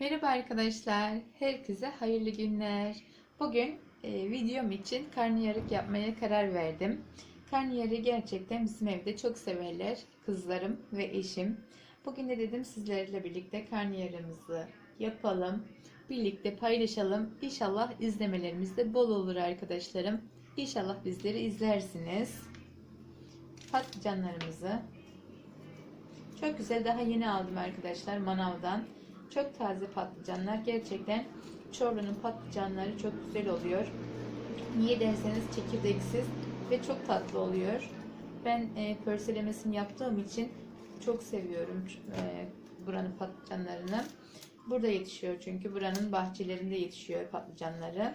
Merhaba arkadaşlar, herkese hayırlı günler. Bugün e, videom için karnıyarık yapmaya karar verdim. Karnıyarığı gerçekten bizim evde çok severler kızlarım ve eşim. Bugün de dedim sizlerle birlikte karnıyarığımızı yapalım, birlikte paylaşalım. İnşallah izlemelerimiz de bol olur arkadaşlarım. İnşallah bizleri izlersiniz. Patlıcanlarımızı çok güzel daha yeni aldım arkadaşlar manavdan. Çok taze patlıcanlar. Gerçekten Çorlu'nun patlıcanları çok güzel oluyor. Niye derseniz çekirdeksiz ve çok tatlı oluyor. Ben e, pörselemesini yaptığım için çok seviyorum e, buranın patlıcanlarını. Burada yetişiyor çünkü buranın bahçelerinde yetişiyor patlıcanları.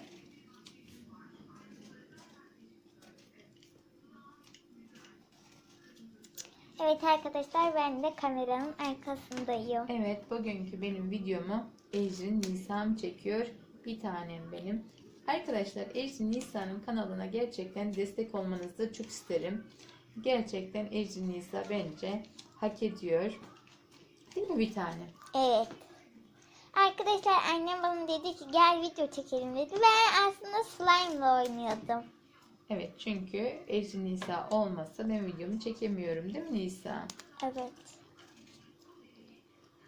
Evet arkadaşlar ben de kameranın arkasındayım. Evet bugünkü benim videomu Ecrin Nisan çekiyor. Bir tanem benim. Arkadaşlar Ecrin Nisa'nın kanalına gerçekten destek olmanızı çok isterim. Gerçekten Ecrin Nisa bence hak ediyor. Değil mi bir tane? Evet. Arkadaşlar annem bana dedi ki gel video çekelim dedi. Ben aslında slime ile oynuyordum. Evet çünkü Ecrin Nisa olmasa ben videomu çekemiyorum değil mi Nisa? Evet.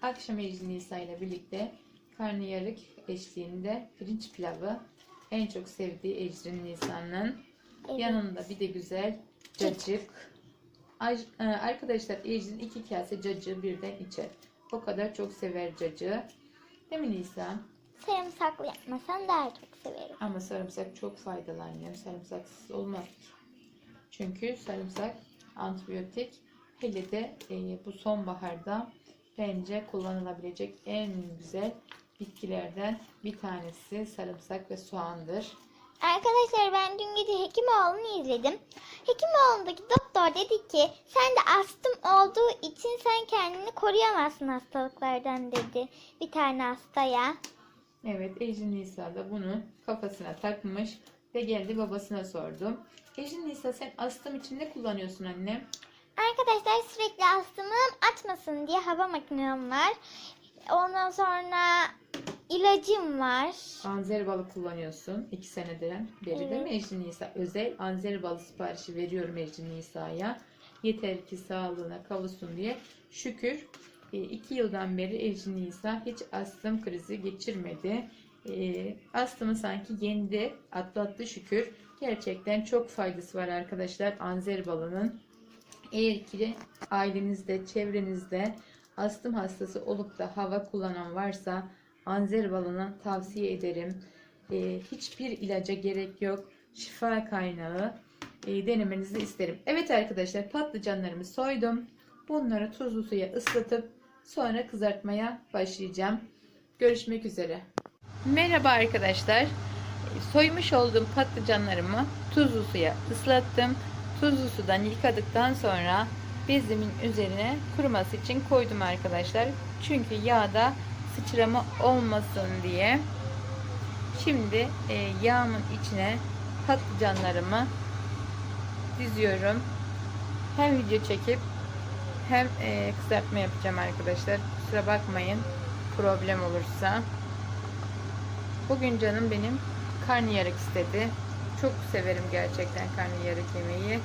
Akşam Ecrin Nisa ile birlikte karnıyarık eşliğinde pirinç pilavı en çok sevdiği Ecrin Nisa'nın. Evet. Yanında bir de güzel cacık. E, Arkadaşlar Ecrin iki kase cacığı birden içer. O kadar çok sever cacığı. Değil mi Nisa? Sarımsaklı yapmasan daha çok severim. Ama sarımsak çok faydalı annem. Sarımsaksız olmaz. Çünkü sarımsak antibiyotik. Hele de e, bu sonbaharda bence kullanılabilecek en güzel bitkilerden bir tanesi sarımsak ve soğandır. Arkadaşlar ben dün gece Hekimoğlu'nu izledim. Hekimoğlu'ndaki doktor dedi ki sen de astım olduğu için sen kendini koruyamazsın hastalıklardan dedi. Bir tane hastaya. Evet Ecrin Nisa da bunu kafasına takmış ve geldi babasına sordu. Ecrin Nisa sen astım için ne kullanıyorsun anne? Arkadaşlar sürekli astımım atmasın diye hava makinem var. Ondan sonra ilacım var. Anzer balı kullanıyorsun. iki seneden beri değil mi Evet. Ecrin Nisa? Özel anzer balı siparişi veriyorum Ecrin Nisa'ya. Yeter ki sağlığına kavuşsun diye. Şükür e, iki yıldan beri Ecrin Nisa hiç astım krizi geçirmedi. E, Astımı sanki yendi, atlattı şükür. Gerçekten çok faydası var arkadaşlar anzer balının. Eğer ki ailenizde, çevrenizde astım hastası olup da hava kullanan varsa anzer balını tavsiye ederim. Ee, hiçbir ilaca gerek yok. Şifa kaynağı. Ee, denemenizi isterim. Evet arkadaşlar patlıcanlarımı soydum. Bunları tuzlu suya ıslatıp sonra kızartmaya başlayacağım. Görüşmek üzere. Merhaba arkadaşlar. Soymuş olduğum patlıcanlarımı tuzlu suya ıslattım. Tuzlu sudan yıkadıktan sonra bezimin üzerine kuruması için koydum arkadaşlar. Çünkü yağda sıçrama olmasın diye. Şimdi e, yağımın içine patlıcanlarımı diziyorum. Hem video çekip hem e, kızartma yapacağım arkadaşlar. Kusura bakmayın problem olursa. Bugün canım benim karnıyarık istedi. Çok severim gerçekten karnıyarık yemeği.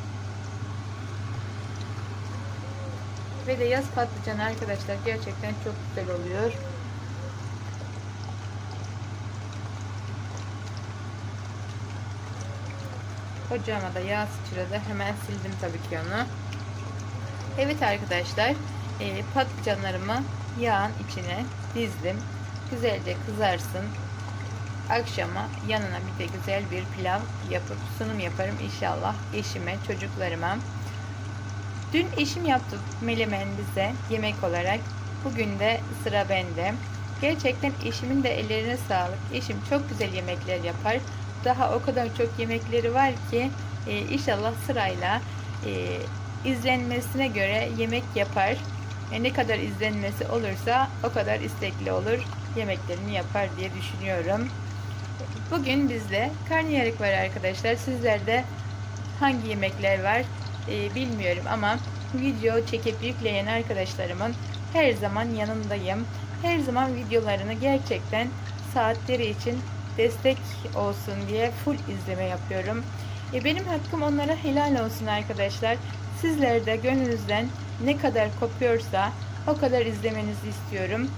Ve de yaz patlıcanı arkadaşlar gerçekten çok güzel oluyor. Ocağıma da yağ sıçradı. Hemen sildim tabii ki onu. Evet arkadaşlar e, patlıcanlarımı yağın içine dizdim. Güzelce kızarsın. Akşama yanına bir de güzel bir pilav yapıp sunum yaparım inşallah eşime, çocuklarıma. Dün eşim yaptı melemen bize yemek olarak. Bugün de sıra bende. Gerçekten eşimin de ellerine sağlık. Eşim çok güzel yemekler yapar. Daha o kadar çok yemekleri var ki e, inşallah sırayla e, izlenmesine göre yemek yapar. E, ne kadar izlenmesi olursa o kadar istekli olur. Yemeklerini yapar diye düşünüyorum. Bugün bizde karnıyarık var arkadaşlar. Sizlerde hangi yemekler var e, bilmiyorum ama video çekip yükleyen arkadaşlarımın her zaman yanındayım. her zaman videolarını gerçekten saatleri için destek olsun diye full izleme yapıyorum. E, benim hakkım onlara helal olsun arkadaşlar. Sizler de gönlünüzden ne kadar kopuyorsa o kadar izlemenizi istiyorum.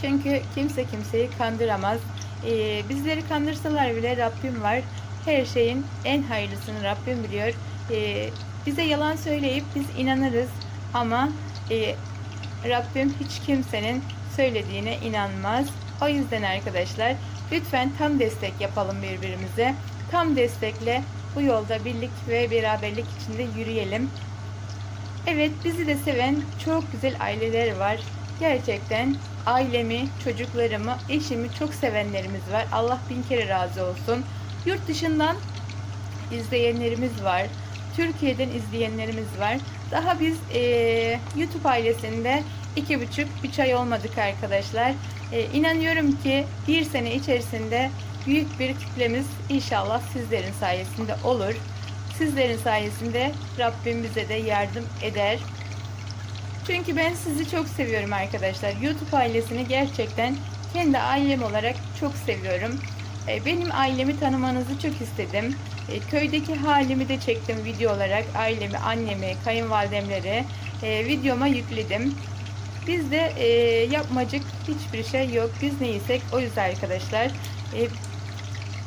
Çünkü kimse kimseyi kandıramaz. E, bizleri kandırsalar bile Rabbim var. Her şeyin en hayırlısını Rabbim biliyor. E, bize yalan söyleyip biz inanırız ama e, Rabbim hiç kimsenin söylediğine inanmaz. O yüzden arkadaşlar lütfen tam destek yapalım birbirimize. Tam destekle bu yolda birlik ve beraberlik içinde yürüyelim. Evet bizi de seven çok güzel aileler var. Gerçekten ailemi, çocuklarımı, eşimi çok sevenlerimiz var. Allah bin kere razı olsun. Yurt dışından izleyenlerimiz var. Türkiye'den izleyenlerimiz var. Daha biz eee, YouTube ailesinde iki buçuk, üç ay olmadık arkadaşlar. Eee, inanıyorum ki bir sene içerisinde büyük bir kitlemiz inşallah sizlerin sayesinde olur. Sizlerin sayesinde Rabbim bize de yardım eder. Çünkü ben sizi çok seviyorum arkadaşlar. YouTube ailesini gerçekten kendi ailem olarak çok seviyorum. E, Benim ailemi tanımanızı çok istedim. E, Köydeki halimi de çektim video olarak. Ailemi, annemi, kayınvalidemleri e, videoma yükledim. Bizde yapmacık hiçbir şey yok. Biz neysek oyuz arkadaşlar.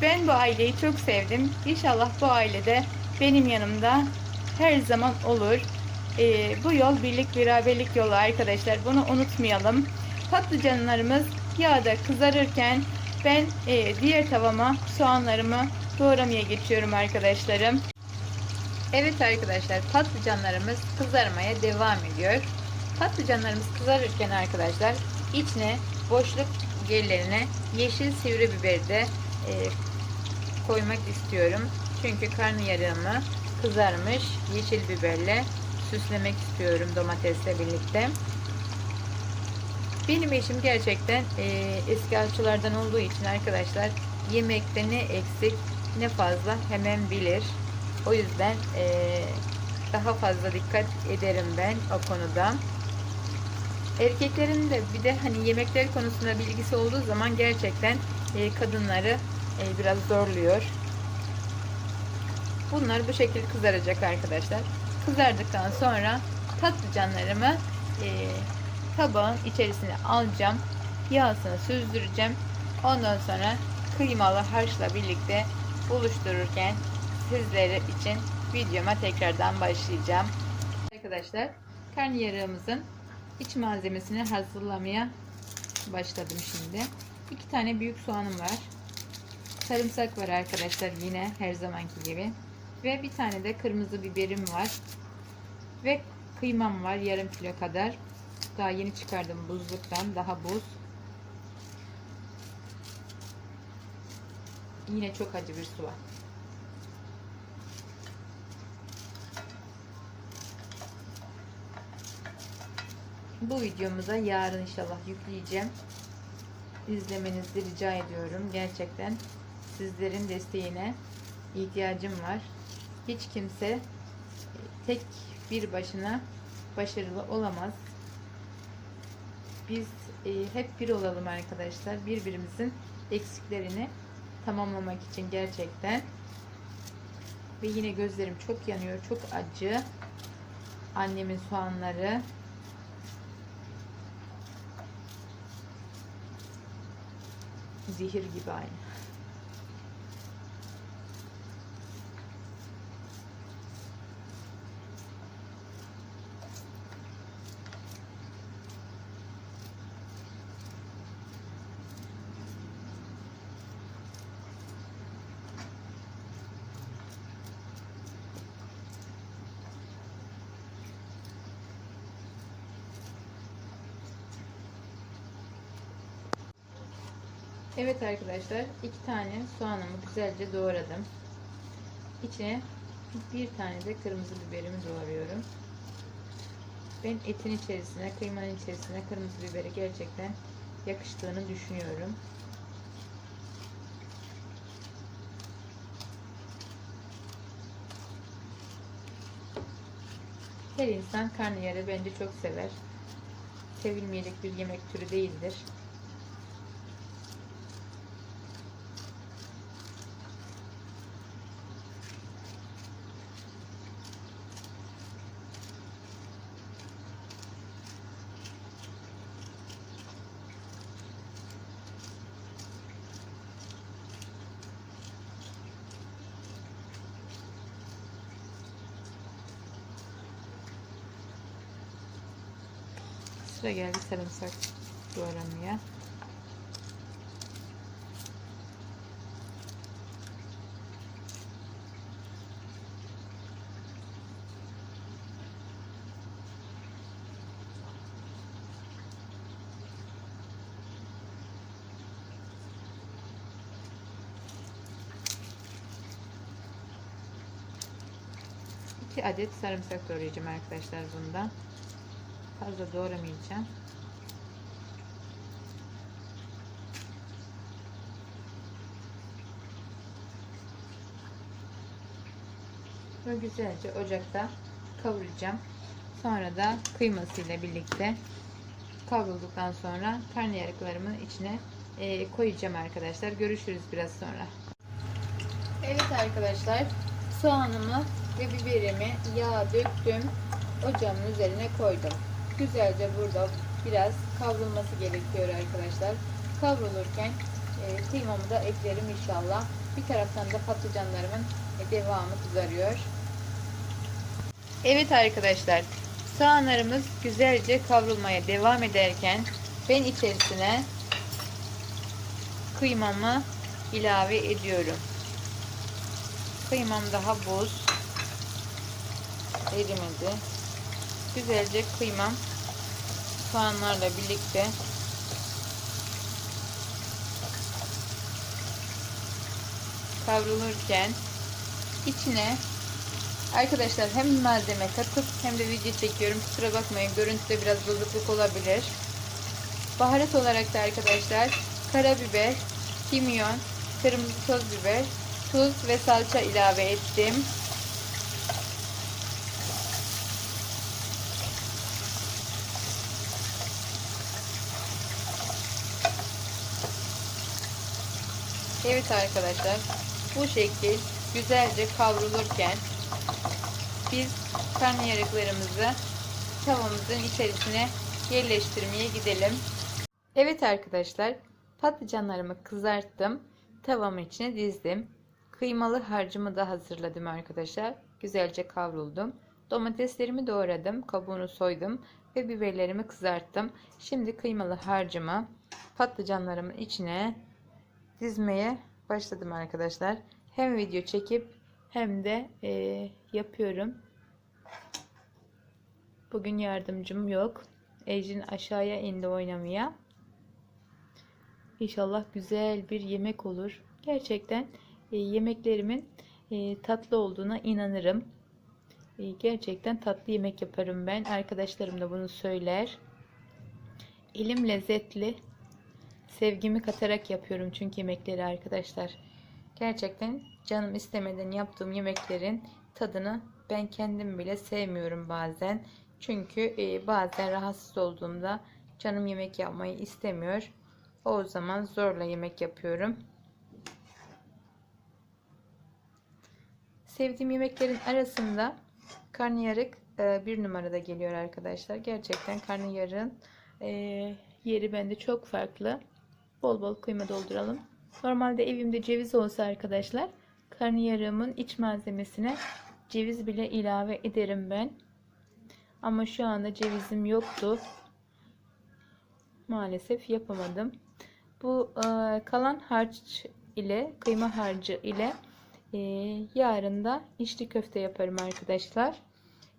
Ben bu aileyi çok sevdim. İnşallah bu ailede benim yanımda her zaman olur. Ee, bu yol birlik beraberlik yolu arkadaşlar. Bunu unutmayalım. Patlıcanlarımız yağda kızarırken ben e, diğer tavama soğanlarımı doğramaya geçiyorum arkadaşlarım. Evet arkadaşlar patlıcanlarımız kızarmaya devam ediyor. Patlıcanlarımız kızarırken arkadaşlar içine boşluk yerlerine yeşil sivri biberi de e, koymak istiyorum. Çünkü karnıyarığımı kızarmış yeşil biberle süslemek istiyorum domatesle birlikte. Benim eşim gerçekten e, eski aşçılardan olduğu için arkadaşlar yemekte ne eksik ne fazla hemen bilir. O yüzden e, daha fazla dikkat ederim ben o konuda. Erkeklerin de bir de hani yemekler konusunda bilgisi olduğu zaman gerçekten e, kadınları e, biraz zorluyor. Bunlar bu şekilde kızaracak arkadaşlar. Kızardıktan sonra patlıcanlarımı e, tabağın içerisine alacağım. Yağsını süzdüreceğim. Ondan sonra kıymalı harçla birlikte buluştururken sizler için videoma tekrardan başlayacağım. Arkadaşlar karnıyarığımızın iç malzemesini hazırlamaya başladım şimdi. İki tane büyük soğanım var. Sarımsak var arkadaşlar yine her zamanki gibi. Ve bir tane de kırmızı biberim var. Ve kıymam var yarım kilo kadar. Daha yeni çıkardım buzluktan. Daha buz. Yine çok acı bir var. Bu videomuza yarın inşallah yükleyeceğim. İzlemenizi rica ediyorum. Gerçekten sizlerin desteğine ihtiyacım var. Hiç kimse tek bir başına başarılı olamaz. Biz e, hep bir olalım arkadaşlar. Birbirimizin eksiklerini tamamlamak için gerçekten. Ve yine gözlerim çok yanıyor. Çok acı. Annemin soğanları. Zehir gibi aynı. Evet arkadaşlar iki tane soğanımı güzelce doğradım. İçine bir tane de kırmızı biberimi doğruyorum. Ben etin içerisine, kıymanın içerisine kırmızı biberi gerçekten yakıştığını düşünüyorum. Her insan karnıyarı bence çok sever. sevilmeyecek bir yemek türü değildir. Sıra geldi sarımsak doğramaya. Adet sarımsak doğrayacağım arkadaşlar bundan. Fazla doğramayacağım. Ve güzelce ocakta kavuracağım. Sonra da kıymasıyla birlikte kavrulduktan sonra karnıyarıklarımın içine e, koyacağım arkadaşlar. Görüşürüz biraz sonra. Evet arkadaşlar soğanımı ve biberimi yağ döktüm. Ocağımın üzerine koydum. Güzelce burada biraz kavrulması gerekiyor arkadaşlar. Kavrulurken e, kıymamı da eklerim inşallah. Bir taraftan da patlıcanlarımın e, devamı kızarıyor. Evet arkadaşlar soğanlarımız güzelce kavrulmaya devam ederken ben içerisine kıymamı ilave ediyorum. Kıymam daha buz erimedi. Güzelce kıymam. Soğanlarla birlikte. Kavrulurken içine arkadaşlar hem malzeme katıp hem de video çekiyorum. Kusura bakmayın görüntüde biraz bozukluk olabilir. Baharat olarak da arkadaşlar karabiber kimyon kırmızı toz biber tuz ve salça ilave ettim Evet arkadaşlar bu şekil güzelce kavrulurken biz karnıyarıklarımızı tavamızın içerisine yerleştirmeye gidelim. Evet arkadaşlar patlıcanlarımı kızarttım. Tavamın içine dizdim. Kıymalı harcımı da hazırladım arkadaşlar. Güzelce kavruldum. Domateslerimi doğradım. Kabuğunu soydum. Ve biberlerimi kızarttım. Şimdi kıymalı harcımı patlıcanlarımın içine dizmeye başladım arkadaşlar. Hem video çekip hem de e, yapıyorum. Bugün yardımcım yok. Ecrin aşağıya indi oynamaya. İnşallah güzel bir yemek olur. Gerçekten e, yemeklerimin e, tatlı olduğuna inanırım. E, gerçekten tatlı yemek yaparım ben. Arkadaşlarım da bunu söyler. Elim lezzetli sevgimi katarak yapıyorum çünkü yemekleri arkadaşlar. Gerçekten canım istemeden yaptığım yemeklerin tadını ben kendim bile sevmiyorum bazen. Çünkü e, bazen rahatsız olduğumda canım yemek yapmayı istemiyor. O zaman zorla yemek yapıyorum. Sevdiğim yemeklerin arasında karnıyarık e, bir numarada geliyor arkadaşlar. Gerçekten karnıyarığın e, yeri bende çok farklı. Bol bol kıyma dolduralım. Normalde evimde ceviz olsa arkadaşlar karnıyarığımın iç malzemesine ceviz bile ilave ederim ben. Ama şu anda cevizim yoktu. Maalesef yapamadım. Bu e, kalan harç ile kıyma harcı ile e, yarın da içli köfte yaparım arkadaşlar.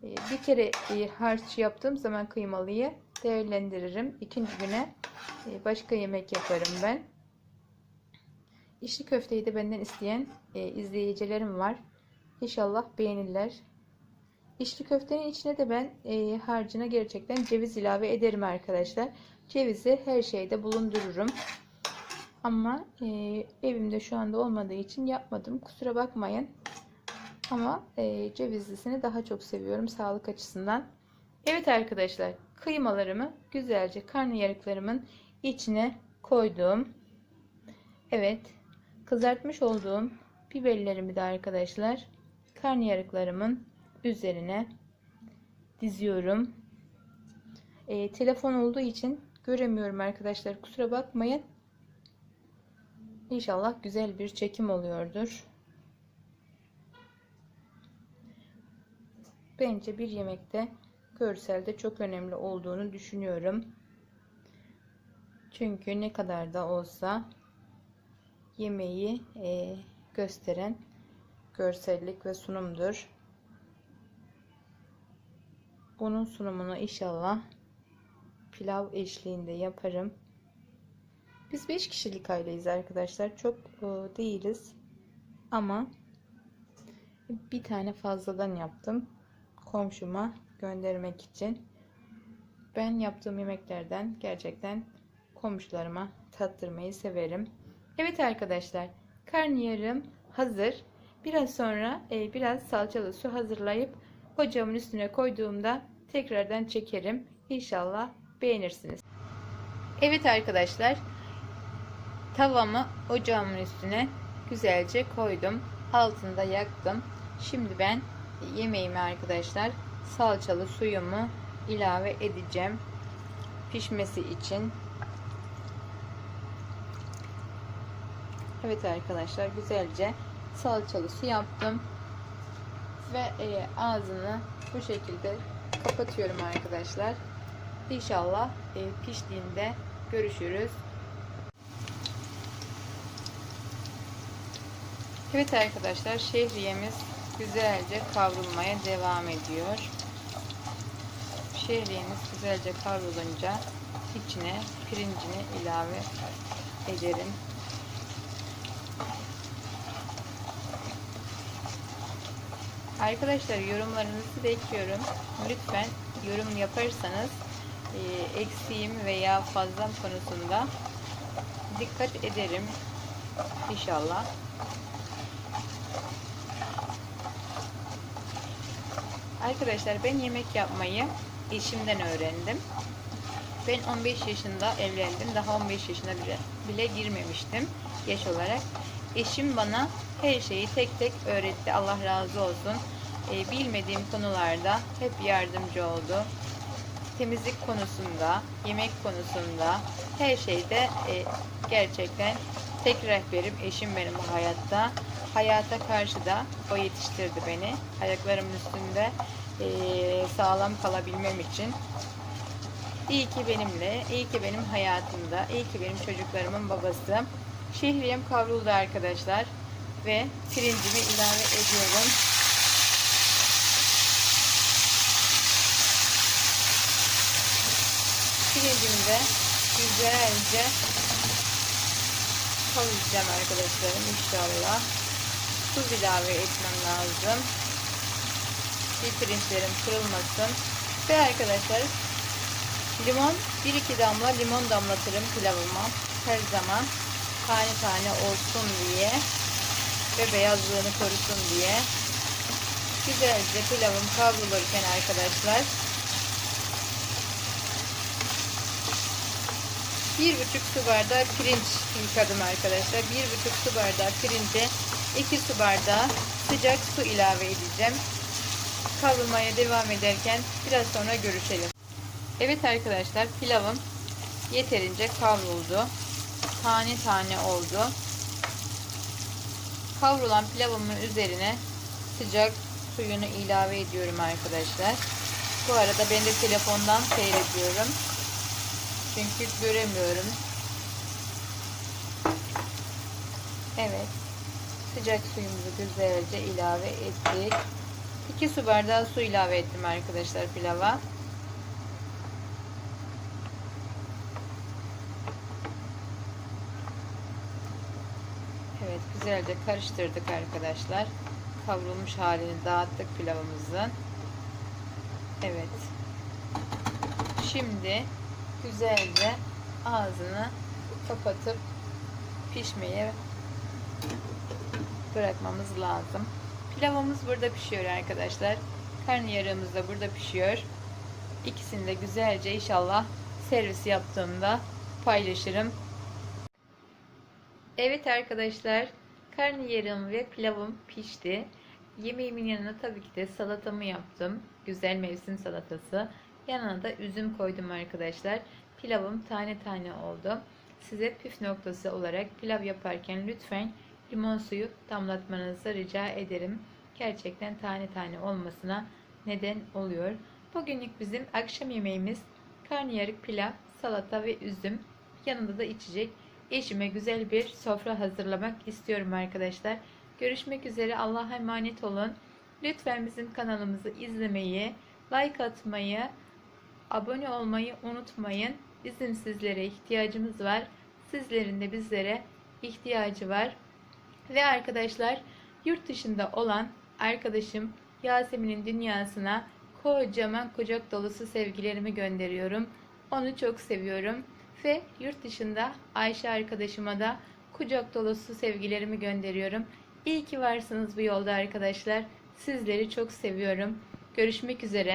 E, bir kere e, harç yaptığım zaman kıymalıyı değerlendiririm. İkinci güne e, başka yemek yaparım ben. İçli köfteyi de benden isteyen e, izleyicilerim var. İnşallah beğenirler. İçli köftenin içine de ben e, harcına gerçekten ceviz ilave ederim arkadaşlar. Cevizi her şeyde bulundururum. Ama e, evimde şu anda olmadığı için yapmadım. Kusura bakmayın. Ama e, cevizlisini daha çok seviyorum sağlık açısından. Evet arkadaşlar kıymalarımı güzelce karnıyarıklarımın içine koydum. Evet. Kızartmış olduğum biberlerimi de arkadaşlar karnıyarıklarımın üzerine diziyorum. Ee, telefon olduğu için göremiyorum arkadaşlar. Kusura bakmayın. İnşallah güzel bir çekim oluyordur. Bence bir yemekte görselde çok önemli olduğunu düşünüyorum. Çünkü ne kadar da olsa yemeği e, gösteren görsellik ve sunumdur. Bunun sunumunu inşallah pilav eşliğinde yaparım. Biz 5 kişilik aileyiz arkadaşlar. Çok e, değiliz. Ama bir tane fazladan yaptım. Komşuma göndermek için. Ben yaptığım yemeklerden gerçekten komşularıma tattırmayı severim. Evet arkadaşlar. Karnıyarım hazır. Biraz sonra e, biraz salçalı su hazırlayıp ocağımın üstüne koyduğumda tekrardan çekerim. İnşallah beğenirsiniz. Evet arkadaşlar. Tavamı ocağımın üstüne güzelce koydum. Altında yaktım. Şimdi ben yemeğimi arkadaşlar salçalı suyumu ilave edeceğim. Pişmesi için. Evet arkadaşlar güzelce salçalı su yaptım. Ve e, ağzını bu şekilde kapatıyorum arkadaşlar. İnşallah e, piştiğinde görüşürüz. Evet arkadaşlar şehriyemiz güzelce kavrulmaya devam ediyor. Şehriyemiz güzelce kavrulunca içine pirincini ilave ederim. Arkadaşlar yorumlarınızı bekliyorum. Lütfen yorum yaparsanız e, eksiğim veya fazlam konusunda dikkat ederim. İnşallah. Arkadaşlar ben yemek yapmayı eşimden öğrendim. Ben 15 yaşında evlendim. Daha 15 yaşına bile, bile girmemiştim yaş olarak. Eşim bana her şeyi tek tek öğretti. Allah razı olsun. E, bilmediğim konularda hep yardımcı oldu. Temizlik konusunda, yemek konusunda her şeyde e, gerçekten tek rehberim eşim benim bu hayatta. Hayata karşı da o yetiştirdi beni. Ayaklarımın üstünde e, sağlam kalabilmem için. İyi ki benimle, iyi ki benim hayatımda, iyi ki benim çocuklarımın babası. Şehriyem kavruldu arkadaşlar. Ve pirincimi ilave ediyorum. Pirincimi de güzelce kavuracağım arkadaşlarım inşallah. Tuz ilave etmem lazım. Bir pirinçlerim kırılmasın. Ve arkadaşlar limon 1-2 damla limon damlatırım pilavıma her zaman tane tane olsun diye ve beyazlığını korusun diye güzelce pilavım kavrulurken arkadaşlar bir buçuk su bardağı pirinç yıkadım arkadaşlar bir buçuk su bardağı pirince 2 su bardağı sıcak su ilave edeceğim kavrulmaya devam ederken biraz sonra görüşelim Evet arkadaşlar pilavım yeterince kavruldu tane tane oldu Kavrulan pilavımın üzerine sıcak suyunu ilave ediyorum arkadaşlar. Bu arada ben de telefondan seyrediyorum. Çünkü göremiyorum. Evet. Sıcak suyumuzu güzelce ilave ettik. 2 su bardağı su ilave ettim arkadaşlar pilava. Evet güzelce karıştırdık arkadaşlar. Kavrulmuş halini dağıttık pilavımızın. Evet. Şimdi güzelce ağzını kapatıp pişmeye bırakmamız lazım. Pilavımız burada pişiyor arkadaşlar. Karnıyarığımız da burada pişiyor. İkisini de güzelce inşallah servis yaptığımda paylaşırım. Evet arkadaşlar, karnıyarım ve pilavım pişti. Yemeğimin yanına tabii ki de salatamı yaptım. Güzel mevsim salatası. Yanına da üzüm koydum arkadaşlar. Pilavım tane tane oldu. Size püf noktası olarak pilav yaparken lütfen limon suyu damlatmanızı rica ederim. Gerçekten tane tane olmasına neden oluyor. Bugünlük bizim akşam yemeğimiz karnıyarık pilav, salata ve üzüm. Yanında da içecek. Eşime güzel bir sofra hazırlamak istiyorum arkadaşlar. Görüşmek üzere. Allah'a emanet olun. Lütfen bizim kanalımızı izlemeyi, like atmayı, abone olmayı unutmayın. Bizim sizlere ihtiyacımız var. Sizlerin de bizlere ihtiyacı var. Ve arkadaşlar yurt dışında olan arkadaşım Yasemin'in dünyasına kocaman kucak dolusu sevgilerimi gönderiyorum. Onu çok seviyorum. Ve yurt dışında Ayşe arkadaşıma da kucak dolusu sevgilerimi gönderiyorum. İyi ki varsınız bu yolda arkadaşlar. Sizleri çok seviyorum. Görüşmek üzere.